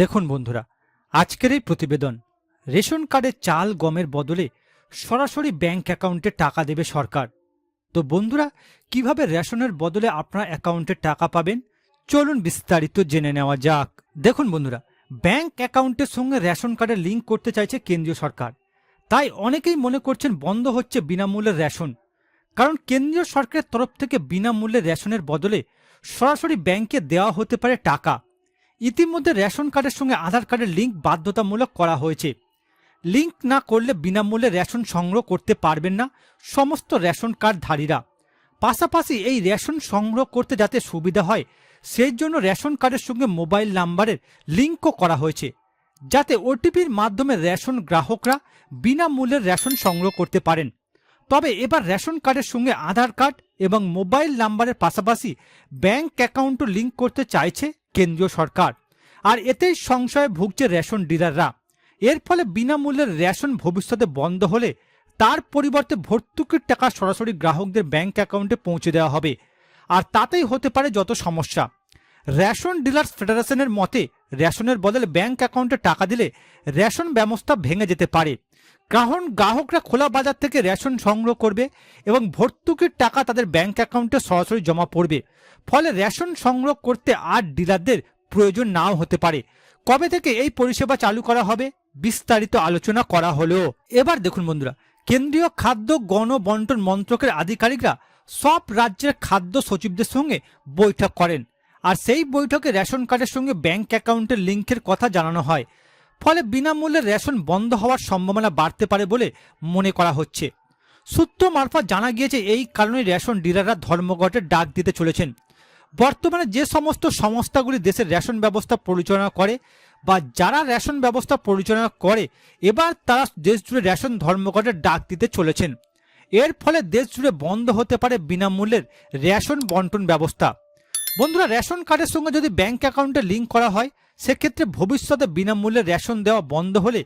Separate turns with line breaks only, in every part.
দেখুন বন্ধুরা, আজকের এই প্রতিবেদন, রেশন কার্ডে চাল গমের বদলে সরাসরি ব্যাংক অ্যাকাউন্টে টাকা দেবে সরকার। তো বন্ধুরা, কীভাবে রেশনের বদলে আপনার অ্যাকাউন্টে টাকা পাবেন, চলুন বিস্তারিত জেনে নেওয়া যাক। দেখুন বন্ধুরা, ব্যাংক অ্যাকাউন্টের সঙ্গে রেশন কার্ডের লিঙ্ক করতে চাইছে কেন্দ্রীয় সরকার। তাই অনেকেই মনে করছেন বন্ধ হচ্ছে বিনামূল্যের রেশন, কারণ কেন্দ্রীয় সরকারের তরফ থেকে বিনামূল্যে রেশনের বদলে সরাসরি ব্যাংকে দেওয়া হতে পারে টাকা। ইতিমধ্যে রেশন কার্ডের সঙ্গে আধার কার্ডের লিঙ্ক বাধ্যতামূলক করা হয়েছে। লিঙ্ক না করলে বিনামূল্যে রেশন সংগ্রহ করতে পারবেন না সমস্ত রেশন কার্ডধারীরা। পাশাপাশি এই রেশন সংগ্রহ করতে যাতে সুবিধা হয়, সেই জন্য রেশন কার্ডের সঙ্গে মোবাইল নাম্বারের লিঙ্কও করা হয়েছে, যাতে ওটিপির মাধ্যমে রেশন গ্রাহকরা বিনামূল্যে রেশন সংগ্রহ করতে পারেন। তবে এবার রেশন কার্ডের সঙ্গে আধার কার্ড এবং মোবাইল নাম্বারের পাশাপাশি ব্যাংক অ্যাকাউন্টও লিঙ্ক করতে চাইছে কেন্দ্রীয় সরকার। আর এতেই সংশয়ে ভুগছে রেশন ডিলাররা। এর ফলে বিনামূল্যের রেশন ভবিষ্যতে বন্ধ হলে তার পরিবর্তে ভর্তুকির টাকা সরাসরি গ্রাহকদের ব্যাংক অ্যাকাউন্টে পৌঁছে দেওয়া হবে। আর তাতেই হতে পারে যত সমস্যা। রেশন ডিলার্স ফেডারেশনের মতে, রেশনের বদলে ব্যাংক অ্যাকাউন্টে টাকা দিলে রেশন ব্যবস্থা ভেঙে যেতে পারে। কারণ গ্রাহকরা খোলা বাজার থেকে রেশন সংগ্রহ করবে এবং ভর্তুকির টাকা তাদের ব্যাংক অ্যাকাউন্টে সরাসরি জমা পড়বে। ফলে রেশন সংগ্রহ করতে আর ডিলারদের প্রয়োজন নাও হতে পারে। কবে থেকে এই পরিষেবা চালু করা হবে? বিস্তারিত আলোচনা করা হলো। এবার দেখুন বন্ধুরা, কেন্দ্রীয় খাদ্য, গণ বন্টন মন্ত্রকের আধিকারিকরা সব রাজ্যের খাদ্য সচিবদের সঙ্গে বৈঠক করেন। আর সেই বৈঠকে রেশন কার্ডের সঙ্গে ব্যাংক অ্যাকাউন্টের লিঙ্কের কথা জানানো হয়। ফলে বিনামূল্যে রেশন বন্ধ হওয়ার সম্ভাবনা বাড়তে পারে বলে মনে করা হচ্ছে। সূত্র মারফত জানা গিয়েছে, এই কারণে রেশন ডিলাররা ধর্মঘটের ডাক দিতে চলেছেন। বর্তমানে যে সমস্ত সংস্থাগুলি দেশের রেশন ব্যবস্থা পরিচালনা করে বা যারা রেশন ব্যবস্থা পরিচালনা করে, এবার তারা দেশ জুড়ে রেশন ধর্মঘটের ডাক দিতে চলেছেন। এর ফলে দেশ জুড়ে বন্ধ হতে পারে বিনামূল্যের রেশন বন্টন ব্যবস্থা। বন্ধুরা, রেশন কার্ডের সঙ্গে যদি ব্যাংক অ্যাকাউন্টে লিঙ্ক করা হয়, সেক্ষেত্রে ভবিষ্যতে বিনামূল্যে রেশন দেওয়া বন্ধ হলে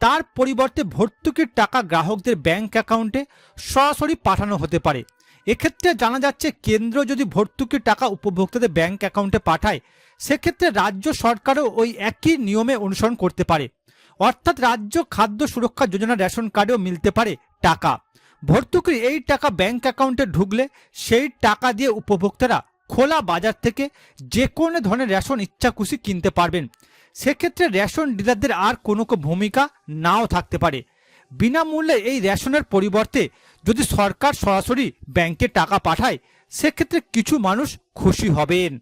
তার পরিবর্তে ভর্তুকির টাকা গ্রাহকদের ব্যাংক অ্যাকাউন্টে সরাসরি পাঠানো হতে পারে। এক্ষেত্রে জানা যাচ্ছে, কেন্দ্র যদি ভর্তুকির টাকা উপভোক্তাদের ব্যাংক অ্যাকাউন্টে পাঠায়, সেক্ষেত্রে রাজ্য সরকারও ওই একই নিয়মে অনুসরণ করতে পারে। অর্থাৎ রাজ্য খাদ্য সুরক্ষা যোজনা রেশন কার্ডেও মিলতে পারে টাকা। ভর্তুকির এই টাকা ব্যাংক অ্যাকাউন্টে ঢুকলে সেই টাকা দিয়ে উপভোক্তারা খোলা বাজার থেকে যে কোনো ধরনের রেশন ইচ্ছা খুশি কিনতে পারবেন। সেক্ষেত্রে রেশন ডিলারদের আর কোনো ভূমিকা নাও থাকতে পারে। বিনামূল্যে এই রেশনের পরিবর্তে যদি সরকার সরাসরি ব্যাংকে টাকা পাঠায়, সেক্ষেত্রে কিছু মানুষ খুশি হবেন।